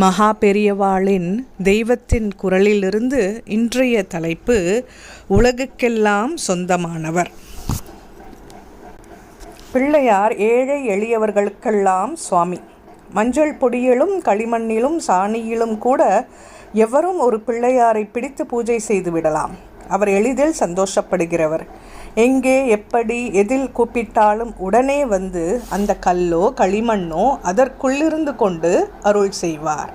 மகா பெரியவாளின் தெய்வத்தின் குரலிலிருந்து இன்றைய தலைப்பு உலகுக்கெல்லாம் சொந்தமானவர். பிள்ளையார் ஏழை எளியவர்களுக்கெல்லாம் சுவாமி. மஞ்சள் பொடியிலும் களிமண்ணிலும் சாணியிலும் கூட எவரும் ஒரு பிள்ளையாரை பிடித்து பூஜை செய்து விடலாம். அவர் எளிதில் சந்தோஷப்படுகிறவர். எங்கே எப்படி எதில் கூப்பிட்டாலும் உடனே வந்து அந்த கல்லோ களிமண்ணோ அதற்குள்ளிருந்து கொண்டு அருள் செய்வார்.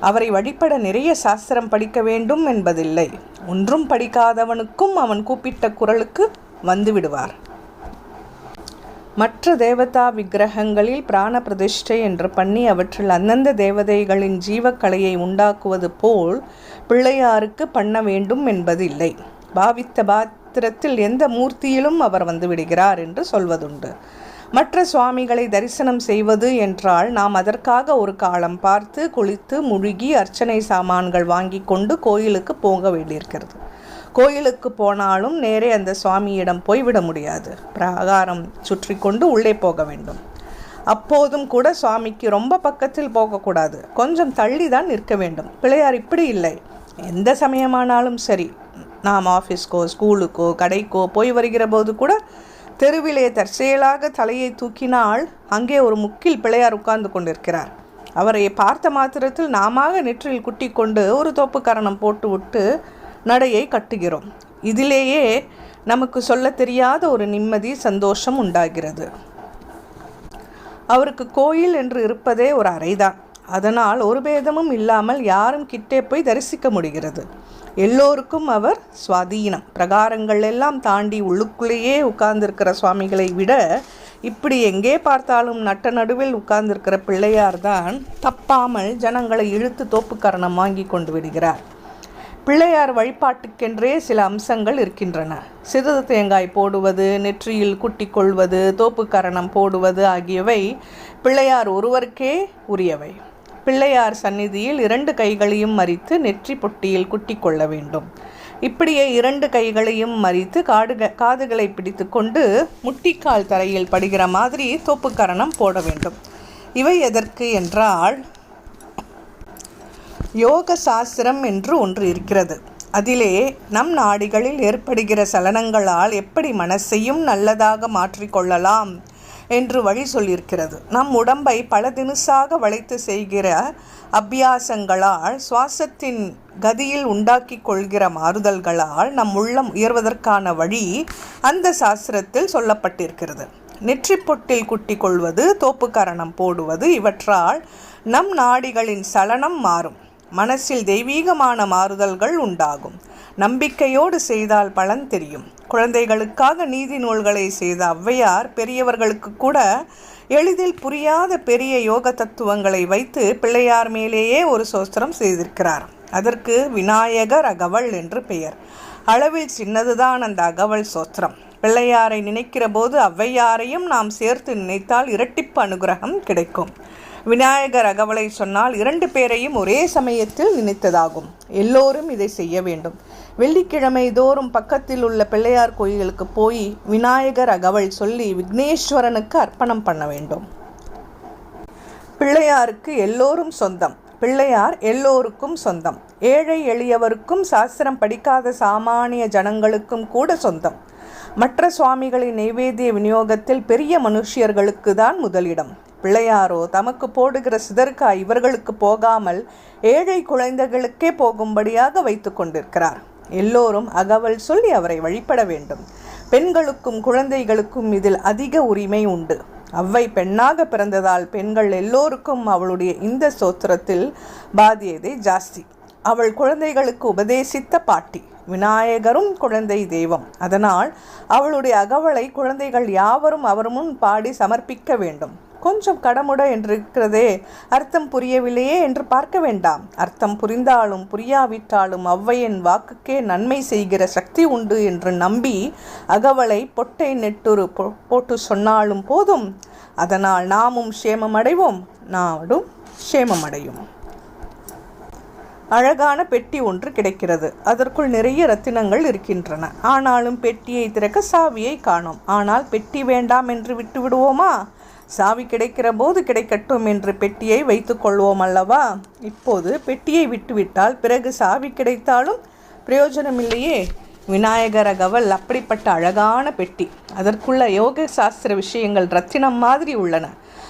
அவரை வழிபட நிறைய சாஸ்திரம் படிக்க வேண்டும் என்பதில்லை. ஒன்றும் படிக்காதவனுக்கும் அவன் கூப்பிட்ட குரலுக்கு வந்துவிடுவார் மற்ற தேவதா விக்கிரகங்களில் பிராண பிரதிஷ்டை என்று பண்ணி அவற்றில் அந்தந்த தேவதைகளின் ஜீவக்கலையை உண்டாக்குவது போல் பிள்ளையாருக்கு பண்ண வேண்டும் என்பதில்லை. பாவித்த பாத் மாத்திரத்தில் எந்த மூர்த்தியிலும் அவர் வந்து விடுகிறார் என்று சொல்வதுண்டு. மற்ற சுவாமிகளை தரிசனம் செய்வது என்றால் நாம் அதற்காக ஒரு காலம் பார்த்து குளித்து முழுகி அர்ச்சனை சாமான்கள் வாங்கி கொண்டு கோயிலுக்கு போக வேண்டியிருக்கிறது. கோயிலுக்கு போனாலும் நேரே அந்த சுவாமியிடம் போய்விட முடியாது. பிரகாரம் சுற்றி கொண்டு உள்ளே போக வேண்டும். அப்போதும் கூட சுவாமிக்கு ரொம்ப பக்கத்தில் போகக்கூடாது. கொஞ்சம் தள்ளி தான் நிற்க வேண்டும். பிள்ளையார் இப்படி இல்லை. எந்த சமயமானாலும் சரி. நாம் ஆஃபீஸ்க்கோ ஸ்கூலுக்கோ கடைக்கோ போய் வருகிற போது கூட தெருவிலே தற்செயலாக தலையை தூக்கினால் அங்கே ஒரு முக்கில் பிள்ளையார் உட்கார்ந்து கொண்டிருக்கிறார். அவரை பார்த்த மாத்திரத்தில் நாம நெற்றில் குட்டி கொண்டு ஒரு தோப்பு கரணம் போட்டு விட்டு நடையை கட்டுகிறோம். இதிலேயே நமக்கு சொல்ல தெரியாத ஒரு நிம்மதி சந்தோஷம் உண்டாகிறது. அவருக்கு கோயில் என்று இருப்பதே ஒரு அறைதான். அதனால் ஒரு பேதமும் இல்லாமல் யாரும் கிட்டே போய் தரிசிக்க முடிகிறது. எல்லோருக்கும் அவர் சுவாதீனம். பிரகாரங்கள் எல்லாம் தாண்டி உள்ளுக்குள்ளேயே உட்கார்ந்திருக்கிற சுவாமிகளை விட இப்படி எங்கே பார்த்தாலும் நட்ட நடுவில் உட்கார்ந்திருக்கிற பிள்ளையார் தான் தப்பாமல் ஜனங்களை இழுத்து தோப்புக்கரணம் வாங்கி கொண்டு விடுகிறார். பிள்ளையார் வழிபாட்டுக்கென்றே சில அம்சங்கள் இருக்கின்றன. சிறிது தேங்காய் போடுவது நெற்றியில் குட்டி கொள்வது தோப்புக்கரணம் போடுவது ஆகியவை பிள்ளையார் ஒருவருக்கே உரியவை. பிள்ளையார் சந்நிதியில் இரண்டு கைகளையும் மறித்து நெற்றி பொட்டியில் குட்டி கொள்ள வேண்டும். இப்படியே இரண்டு கைகளையும் மறித்து காடுக காதுகளை பிடித்து கொண்டு முட்டிக்கால் தரையில் படுகிற மாதிரி தோப்புக்கரணம் போட வேண்டும். இவை எதற்கு என்றால் யோக சாஸ்திரம் என்று ஒன்று இருக்கிறது. அதிலே நம் நாடிகளில் ஏற்படுகிற சலனங்களால் எப்படி மனசையும் நல்லதாக மாற்றிக்கொள்ளலாம் என்று வழி சொல்லியிருக்கிறது. நம் உடம்பை பல தினுசாக வளைத்து செய்கிற அபியாசங்களால் சுவாசத்தின் கதியில் உண்டாக்கி கொள்கிற மாறுதல்களால் நம் உள்ளம் உயர்வதற்கான வழி அந்த சாஸ்திரத்தில் சொல்லப்பட்டிருக்கிறது. நெற்றி பொட்டில் குட்டி கொள்வது தோப்புக்கரணம் போடுவது இவற்றால் நம் நாடிகளின் சலனம் மாறும். மனசில் தெய்வீகமான மாறுதல்கள் உண்டாகும். நம்பிக்கையோடு செய்தால் பலன் தெரியும். குழந்தைகளுக்காக நீதி நூல்களை செய்த ஔவையார் பெரியவர்களுக்கு கூட எளிதில் புரியாத பெரிய யோக தத்துவங்களை வைத்து பிள்ளையார் மேலேயே ஒரு சோஸ்திரம் செய்திருக்கிறார். அதற்கு விநாயகர் அகவல் என்று பெயர். அளவில் சின்னதுதான் அந்த அகவல் சோஸ்திரம். பிள்ளையாரை நினைக்கிற போது ஔவையாரையும் நாம் சேர்த்து நினைத்தால் இரட்டிப்பு அனுகிரகம் கிடைக்கும். விநாயகர் அகவலை சொன்னால் இரண்டு பேரையும் ஒரே சமயத்தில் நினைத்ததாகும். எல்லோரும் இதை செய்ய வேண்டும். வெள்ளிக்கிழமை தோறும் பக்கத்தில் உள்ள பிள்ளையார் கோயிலுக்கு போய் விநாயகர் அகவல் சொல்லி விக்னேஸ்வரனுக்கு அர்ப்பணம் பண்ண வேண்டும். பிள்ளையாருக்கு எல்லோரும் சொந்தம். பிள்ளையார் எல்லோருக்கும் சொந்தம். ஏழை எளியவருக்கும் சாஸ்திரம் படிக்காத சாமானிய ஜனங்களுக்கும் கூட சொந்தம். மற்ற சுவாமிகளின் நைவேத்திய விநியோகத்தில் பெரிய மனுஷியர்களுக்கு தான் முதலிடம். பிள்ளையாரோ தமக்கு போடுகிற சிதற்காய் இவர்களுக்கு போகாமல் ஏழை குழந்தைகளுக்கே போகும்படியாக வைத்து கொண்டிருக்கிறார். எல்லோரும் அகவல் சொல்லி அவரை வழிபட வேண்டும். பெண்களுக்கும் குழந்தைகளுக்கும் இதில் அதிக உரிமை உண்டு. அவ்வை பெண்ணாக பிறந்ததால் பெண்கள் எல்லோருக்கும் அவளுடைய இந்த சோத்திரத்தில் பாதியதே ஜாஸ்தி. அவள் குழந்தைகளுக்கு உபதேசித்த பாட்டி விநாயகரும் குழந்தை தெய்வம். அதனால் அவளுடைய அகவலை குழந்தைகள் யாவரும் அவர் முன் பாடி சமர்ப்பிக்க வேண்டும். கொஞ்சம் கடமுட என்றிருக்கிறதே. அர்த்தம் புரியவில்லையே என்று பார்க்க வேண்டாம். அர்த்தம் புரிந்தாலும் புரியாவிட்டாலும் ஔவையின் வாக்குக்கே நன்மை செய்கிற சக்தி உண்டு என்று நம்பி அகவலை பொட்டை நெட்டுரு போட்டு சொன்னாலும் போதும். அதனால் நாமும் சேமமடைவோம் நாடும் சேமமடையும் அழகான பெட்டி ஒன்று கிடைக்கிறது. அதற்குள் நிறைய ரத்தினங்கள் இருக்கின்றன. ஆனாலும் பெட்டியை திறக்க சாவியை காணோம். ஆனால் பெட்டி வேண்டாம் என்று விட்டு விடுவோமா சாவி கிடைக்கிற போது கிடைக்கட்டும் என்று பெட்டியை வைத்து கொள்வோம் அல்லவா? இப்போது பெட்டியை விட்டுவிட்டால் பிறகு சாவி கிடைத்தாலும் பிரயோஜனமில்லையே. விநாயகர் அகவல் அப்படிப்பட்ட அழகான பெட்டி. அதற்குள்ள யோக சாஸ்திர விஷயங்கள் ரத்தினம் மாதிரி உள்ளன.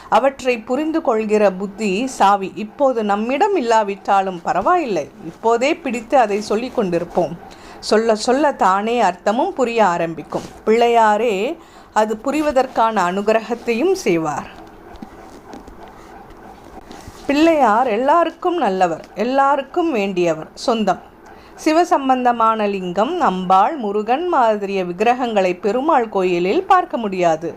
அவற்றை புரிந்து கொள்கிற புத்தி சாவி. இப்போது நம்மிடம் இல்லாவிட்டாலும் பரவாயில்லை. இப்போதே பிடித்து அதை சொல்லி கொண்டிருப்போம். சொல்ல சொல்ல தானே அர்த்தமும் புரிய ஆரம்பிக்கும். பிள்ளையாரே அது புரிவதற்கான அனுகிரகத்தையும் செய்வார். பிள்ளையார் எல்லாருக்கும் நல்லவர் எல்லாருக்கும் வேண்டியவர் சொந்தம். சிவசம்பந்தமான லிங்கம் அம்பாள் முருகன் மாதிரிய விக்கிரகங்களை பெருமாள் கோயிலில் பார்க்க முடியாது.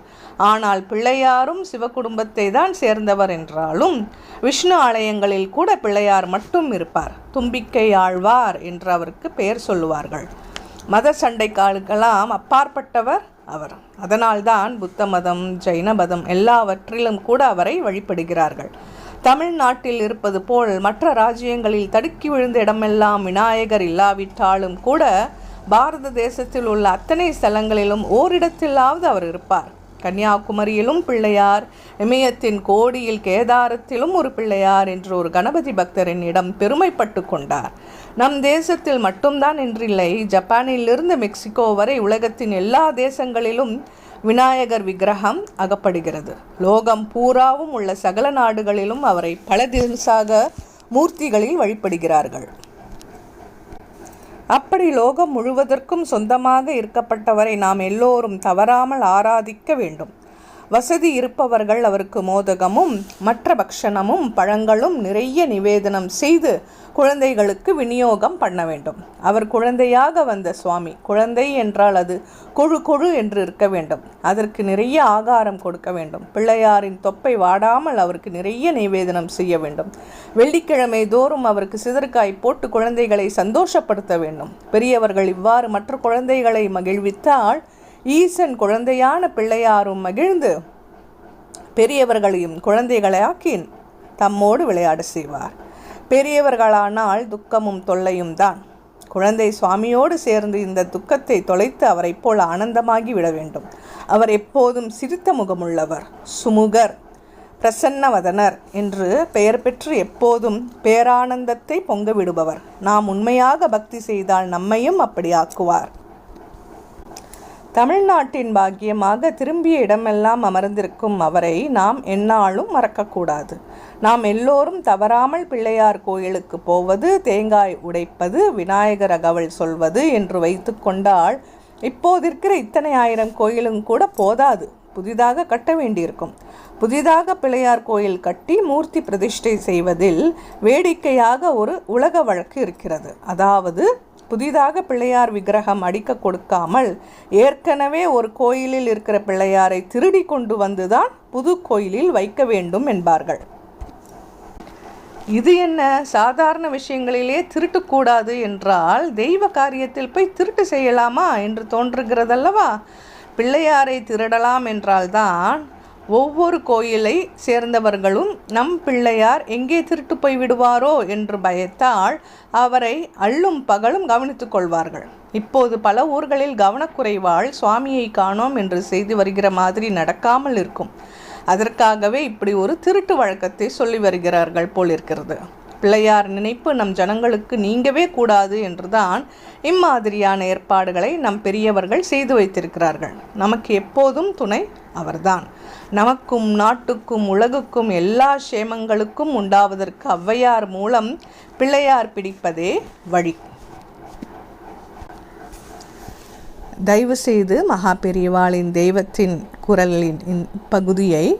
ஆனால் பிள்ளையாரும் சிவகுடும்பத்தை தான் சேர்ந்தவர் என்றாலும் விஷ்ணு ஆலயங்களில் கூட பிள்ளையார் மட்டும் இருப்பார். தும்பிக்கை ஆழ்வார் என்று அவருக்கு பெயர் சொல்லுவார்கள். மத சண்டைக்காலுக்கெல்லாம் அப்பாற்பட்டவர் அவர். அதனால்தான் புத்த மதம் ஜைன மதம் எல்லாவற்றிலும் கூட அவரை வழிபடுகிறார்கள். தமிழ்நாட்டில் இருப்பது போல் மற்ற ராஜ்யங்களில் தடுக்கி விழுந்த இடமெல்லாம் விநாயகர் இல்லாவிட்டாலும் கூட பாரத தேசத்தில் உள்ள அத்தனை ஸ்தலங்களிலும் ஓரிடத்திலாவது அவர் இருப்பார். கன்னியாகுமரியிலும் பிள்ளையார் இமயத்தின் கோடியில் கேதாரத்திலும் ஒரு பிள்ளையார் என்று ஒரு கணபதி பக்தரின் பெருமைப்பட்டு கொண்டார். நம் தேசத்தில் மட்டும்தான் என்றில்லை ஜப்பானிலிருந்து மெக்சிகோ வரை உலகத்தின் எல்லா தேசங்களிலும் விநாயகர் விக்கிரகம் அகப்படுகிறது. லோகம் பூராவும் உள்ள சகல நாடுகளிலும் அவரை பல தினசாக மூர்த்திகளில் வழிபடுகிறார்கள். அப்படி லோகம் முழுவதற்கும் சொந்தமாக இருக்கப்பட்டவரை நாம் எல்லோரும் தவறாமல் ஆராதிக்க வேண்டும். வசதி இருப்பவர்கள் அவருக்கு மோதகமும் மற்ற பக்ஷணமும் பழங்களும் நிறைய நிவேதனம் செய்து குழந்தைகளுக்கு விநியோகம் பண்ண வேண்டும். அவர் குழந்தையாக வந்த சுவாமி குழந்தை என்றால் அது கொழு கொழு என்று இருக்க வேண்டும். அதற்கு நிறைய ஆகாரம் கொடுக்க வேண்டும். பிள்ளையாரின் தொப்பை வாடாமல் அவருக்கு நிறைய நிவேதனம் செய்ய வேண்டும். வெள்ளிக்கிழமை தோறும் அவருக்கு சிதறுக்காய் போட்டு குழந்தைகளை சந்தோஷப்படுத்த வேண்டும். பெரியவர்கள் இவ்வாறு மற்ற குழந்தைகளை மகிழ்வித்தால் ஈசன் குழந்தையான பிள்ளையாரும் மகிழ்ந்து பெரியவர்களையும் குழந்தைகளாக்கி தம்மோடு விளையாட செய்வார். பெரியவர்களானால் துக்கமும் தொல்லையும் தான். குழந்தை சுவாமியோடு சேர்ந்து இந்த துக்கத்தை தொலைத்து அவரை போல் ஆனந்தமாகி விட வேண்டும். அவர் எப்போதும் சிரித்த முகமுள்ளவர் சுமுகர் பிரசன்னவதனர் என்று பெயர் பெற்று எப்போதும் பேரானந்தத்தை பொங்க விடுபவர். நாம் உண்மையாக பக்தி செய்தால் நம்மையும் அப்படி ஆக்குவார். தமிழ்நாட்டின் பாக்கியமாக திரும்பிய இடமெல்லாம் அமர்ந்திருக்கும் அவரை நாம் எந்நாளும் மறக்கக்கூடாது. நாம் எல்லோரும் தவறாமல் பிள்ளையார் கோயிலுக்கு போவது தேங்காய் உடைப்பது விநாயகர் அகவல் சொல்வது என்று வைத்து கொண்டால் இப்போதிருக்கிற இத்தனை ஆயிரம் கோயிலும் கூட போதாது. புதிதாக கட்ட வேண்டியிருக்கும். புதிதாக பிள்ளையார் கோயில் கட்டி மூர்த்தி பிரதிஷ்டை செய்வதில் வேடிக்கையாக ஒரு உலக வழக்கு இருக்கிறது. அதாவது புதிதாக பிள்ளையார் விக்கிரகம் அடிக்க கொடுக்காமல் ஏற்கனவே ஒரு கோயிலில் இருக்கிற பிள்ளையாரை திருடி கொண்டு வந்துதான் புது கோயிலில் வைக்க வேண்டும் என்பார்கள். இது என்ன? சாதாரண விஷயங்களிலே திருட்டுக்கூடாது என்றால் தெய்வ காரியத்தில் போய் திருட்டு செய்யலாமா என்று தோன்றுகிறதல்லவா? பிள்ளையாரை திருடலாம் என்றால்தான் ஒவ்வொரு கோயிலை சேர்ந்தவர்களும் நம் பிள்ளையார் எங்கே திருட்டு போய் விடுவாரோ என்று பயத்தால் அவரை அள்ளும் பகலும் கவனித்துக் கொள்வார்கள். இப்போது பல ஊர்களில் கவனக்குறைவால் சுவாமியை காணோம் என்று செய்து வருகிற மாதிரி நடக்காமல் இருக்கும். அதற்காகவே இப்படி ஒரு திருட்டு வழக்கத்தை சொல்லி வருகிறார்கள் போலிருக்கிறது. பிள்ளையார் நினைப்பு நம் ஜனங்களுக்கு நீங்கவே கூடாது என்றுதான் இம்மாதிரியான ஏற்பாடுகளை நம் பெரியவர்கள் செய்து வைத்திருக்கிறார்கள். நமக்கு எப்போதும் துணை அவர்தான். நமக்கும் நாட்டுக்கும் உலகுக்கும் எல்லா சேமங்களுக்கும் உண்டாவதற்கு ஔவையார் மூலம் பிள்ளையார் பிடிப்பதே வழி. தயவுசெய்து மகா பெரியவாளின் தெய்வத்தின் குரலின் பகுதியை